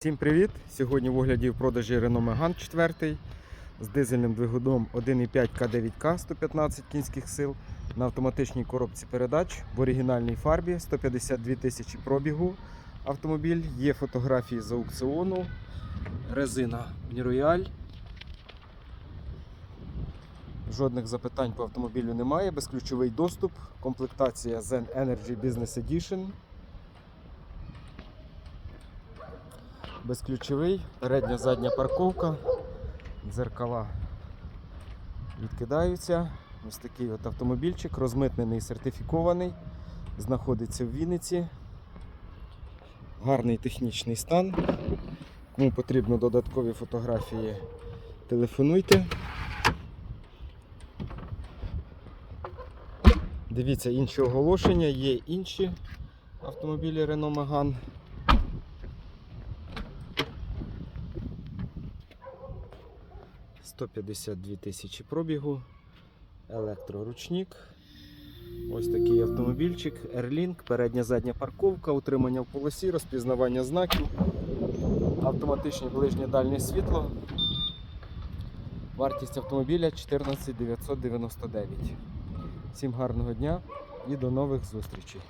Всім привіт! Сьогодні в огляді в продажі Renault Megane 4 з дизельним двигуном 1,5 К9К 115 кінських сил на автоматичній коробці передач в оригінальній фарбі 152 тисячі пробігу. Автомобіль є фотографії з аукціону, резина Uniroyal. Жодних запитань по автомобілю немає, безключовий доступ, комплектація Zen Energy Business Edition. Безключовий, передня задня парковка, дзеркала відкидаються. Ось такий от автомобільчик, розмитнений, сертифікований, знаходиться в Вінниці. Гарний технічний стан. Кому потрібно додаткові фотографії, телефонуйте. Дивіться інші оголошення, є інші автомобілі Renault Megane. – 152 тисячі пробігу, електроручник. Ось такий автомобільчик, Airlink, передня задня парковка, утримання в полосі, розпізнавання знаків, автоматичне ближнє дальнє світло. Вартість автомобіля 14 999. Всім гарного дня і до нових зустрічей.